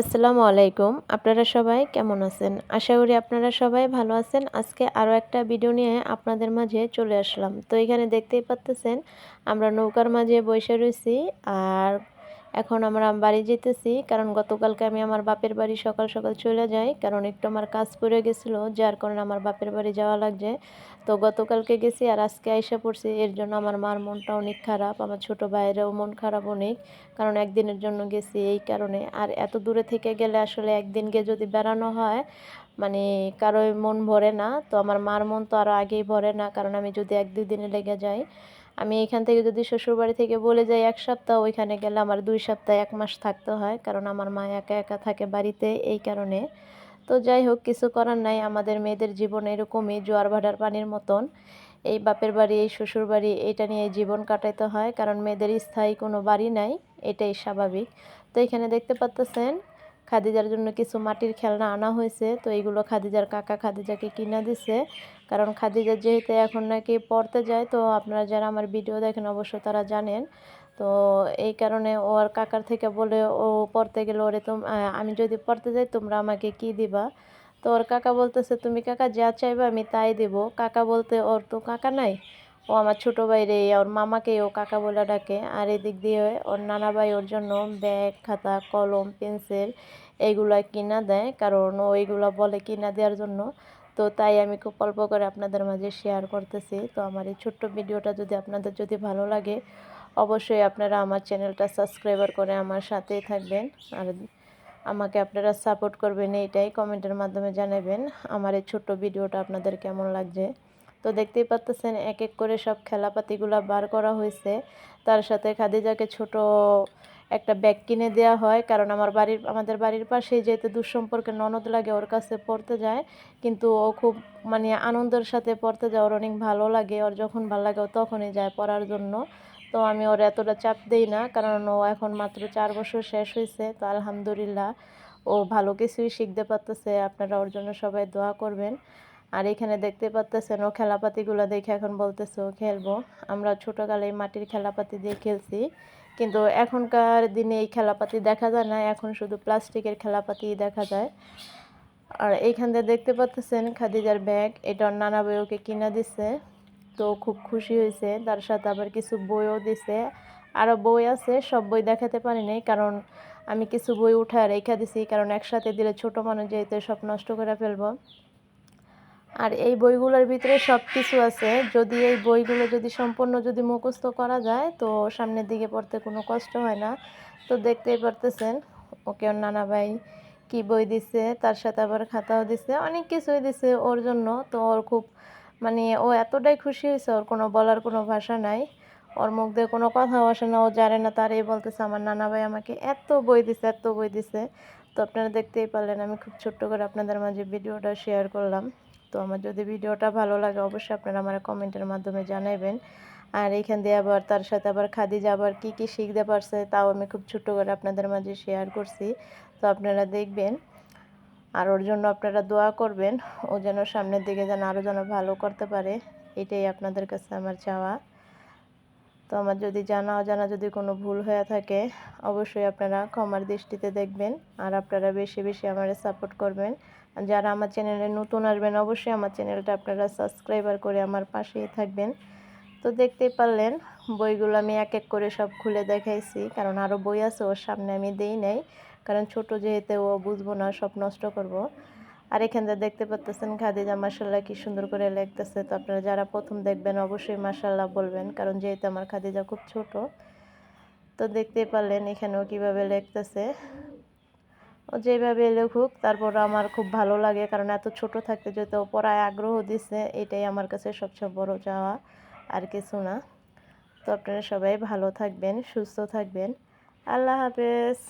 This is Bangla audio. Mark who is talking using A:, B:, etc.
A: আসসালামু আলাইকুম। আপনারা সবাই কেমন আছেন? আশা করি আপনারা সবাই ভালো আছেন। আজকে আরও একটা ভিডিও নিয়ে আপনাদের মাঝে চলে আসলাম। তো এখানে দেখতেই পাচ্তেছেন, আমরা নৌকার মাঝে বসে রয়েছি। আর এখন আমরা বাড়ি যেতেছি, কারণ গতকালকে আমি আমার বাপের বাড়ি সকাল সকাল চলে যাই, কারণ একটু আমার কাজ পড়ে গেছিল, যার কারণে আমার বাপের বাড়ি যাওয়া লাগছে। তো গতকালকে গেছি আর আজকে আইসা পড়ছি, এর জন্য আমার মার মনটা অনেক খারাপ, আমার ছোট ভাইয়েরও মন খারাপ অনেক, কারণ একদিনের জন্য গেছি এই কারণে। আর এত দূরে থেকে গেলে আসলে একদিন একদিনকে যদি বেড়ানো হয় মানে কারোই মন ভরে না, তো আমার মার মন তো আরও আগেই ভরে না, কারণ আমি যদি এক দুই দিনে লেগে যাই আমি এখান থেকে যদি শ্বশুরবাড়ি থেকে বলে যাই এক সপ্তাহ, ওইখানে গেলে আমার দুই সপ্তাহ, এক মাস থাকতে হয়। কারণ আমার মা একা একা থাকে বাড়িতে এই কারণে। তো যাই হোক, কিছু করার নাই। আমাদের মেয়েদের জীবন এরকমই, জোয়ার ভাটার পানির মতন। এই বাপের বাড়ি, এই শ্বশুর বাড়ি এটা নিয়ে জীবন কাটাইতে হয়। কারণ মেয়েদের স্থায়ী কোনো বাড়ি নাই, এটাই স্বাভাবিক। তো এখানে দেখতে পাচ্তেছেন খাদিজার জন্য কিছু মাটির খেলনা আনা হয়েছে। তো এইগুলো খাদিজার কাকা খাদিজাকে কিনা দিছে। কারণ খাদিজা যেহেতু এখন নাকি পড়তে যায়, তো আপনারা যারা আমার ভিডিও দেখেন অবশ্য তারা জানেন। তো এই কারণে ও আর কাকার থেকে বলে ও পড়তে গেলে ওরে তো আমি যদি পড়তে যাই তোমরা আমাকে কি দিবা? তো ওর কাকা বলতেছে, তুমি কাকা যা চাইবে আমি তাই দেব। কাকা বলতে, ওর তো কাকা নাই, ও আমার ছোটো ভাইরে, ওর মামাকে ও কাকা বলে ডাকে। আর এদিক দিয়ে ওর নানা ভাই ওর জন্য ব্যাগ, খাতা, কলম, পেন্সিল এইগুলো কিনা দেয়, কারণ ও এইগুলো বলে কিনা দেওয়ার জন্য। তো তাই আমি খুব অল্প করে আপনাদের মাঝে শেয়ার করতেছি। তো আমার এই ছোট্ট ভিডিওটা যদি আপনাদের যদি ভালো লাগে, অবশ্যই আপনারা আমার চ্যানেলটা সাবস্ক্রাইবার করে আমার সাথেই থাকবেন। আর আমাকে আপনারা সাপোর্ট করবেন এইটাই কমেন্টের মাধ্যমে জানাবেন আমার এই ছোট্ট ভিডিওটা আপনাদের কেমন লাগছে। তো দেখতেই পাচ্তেছেন এক এক করে সব খেলাপাতিগুলো বার করা হয়েছে। তার সাথে খাদিজাকে ছোট একটা ব্যাগ কিনে দেওয়া হয়। কারণ আমার বাড়ির, আমাদের বাড়ির পাশেই যেহেতু দুঃসম্পর্কে ননদ লাগে, ওর কাছে পড়তে যায়। কিন্তু ও খুব মানে আনন্দের সাথে পড়তে যায়, ওর অনেক ভালো লাগে। ওর যখন ভালো লাগে, ও তখনই যায় পড়ার জন্য। তো আমি ওর এতটা চাপ দেই না, কারণ ও এখন মাত্র চার বছর শেষ হয়েছে। তো আলহামদুলিল্লাহ, ও ভালো কিছুই শিখতে পারতেছে। আপনারা ওর জন্য সবাই দোয়া করবেন। আর এখানে দেখতে পাচ্তেছেন ও খেলাপাতিগুলো দেখে এখন বলতেছে, ও খেলব। আমরা ছোটোকালে মাটির খেলাপাতি দিয়ে খেলছি। কিন্তু এখনকার দিনে এই খেলাপাতি দেখা যায় না, এখন শুধু প্লাস্টিকের খেলাপাতি দেখা যায়। আর এইখান দিয়ে দেখতে পাচ্তেছেন খাদিজার ব্যাগ, এটা নানা বই ওকে কিনা দিছে, তো খুব খুশি হয়েছে। তার সাথে আবার কিছু বইও দিছে। আরও বই আছে, সব বই দেখাতে পারিনি কারণ আমি কিছু বই উঠে রেখে দিছি, কারণ একসাথে দিলে ছোট মানুষ যেহেতু সব নষ্ট করে ফেলব। আর এই বইগুলোর ভিতরে সব কিছু আছে। যদি এই বইগুলো যদি সম্পূর্ণ যদি মুখস্থ করা যায়, তো সামনের দিকে পড়তে কোনো কষ্ট হয় না। তো দেখতেই পারতেছেন, ওকে নানা ভাই কী বই দিছে, তার সাথে আবার খাতাও দিছে, অনেক কিছুই দিছে ওর জন্য। তো ওর খুব মানে ও এতটাই খুশি হয়েছে, ওর কোনো বলার কোনো ভাষা নাই। ওর মুখ দিয়ে কোনো কথাও আসে না, ও জানে না তার এই বলতেছে, আমার নানা ভাই আমাকে এত বই দিছে, এত বই দিছে। তো আপনারা দেখতেই পারলেন, আমি খুব ছোট্ট করে আপনাদের মাঝে ভিডিওটা শেয়ার করলাম। তো আমার যদি ভিডিওটা ভালো লাগে, অবশ্যই আপনারা আমার কমেন্টের মাধ্যমে জানাবেন আর এইখান দিয়ে আবার তার সাথে আবার খাদিজা আবার কী কী শিখতে পারছে, তাও আমি খুব ছোট্ট করে আপনাদের মাঝে শেয়ার করছি। তো আপনারা দেখবেন, আর ওর জন্য আপনারা দোয়া করবেন, ও যেন সামনের দিকে যেন আরও যেন ভালো করতে পারে, এটাই আপনাদের কাছে আমার চাওয়া। তো আমার যদি জানা অজানা যদি কোনো ভুল হয়ে থাকে, অবশ্যই আপনারা ক্ষমার দৃষ্টিতে দেখবেন আর আপনারা বেশি বেশি আমার সাপোর্ট করবেন। যারা আমার চ্যানেলে নতুন আসবেন, অবশ্যই আমার চ্যানেলটা আপনারা সাবস্ক্রাইবার করে আমার পাশেই থাকবেন। তো দেখতেই পারলেন, বইগুলো আমি এক এক করে সব খুলে দেখাইছি, কারণ আরও বই আছে, ওর সামনে আমি দেই নাই। কারণ ছোট যেহেতু, ও বুঝব না, সব নষ্ট করব। আর এখানে দেখতে পাচ্তেছেন খাদিজা মাসাল্লাহ কি সুন্দর করে লেখতেছে। তো আপনারা যারা প্রথম দেখবেন অবশ্যই মাসাল্লাহ বলবেন, কারণ যেহেতু আমার খাদিজা খুব ছোট, তো দেখতেই পারলেন এখানেও কীভাবে লেখতেছে। ও যেভাবে লেখুক, তারপর আমার খুব ভালো লাগে, কারণ এত ছোট থাকতে যেহেতু পড়ায় আগ্রহ দিছে, এটাই আমার কাছে সবচেয়ে বড় চাওয়া, আর কিছু না। তো আপনারা সবাই ভালো থাকবেন, সুস্থ থাকবেন। আল্লাহ হাফেজ।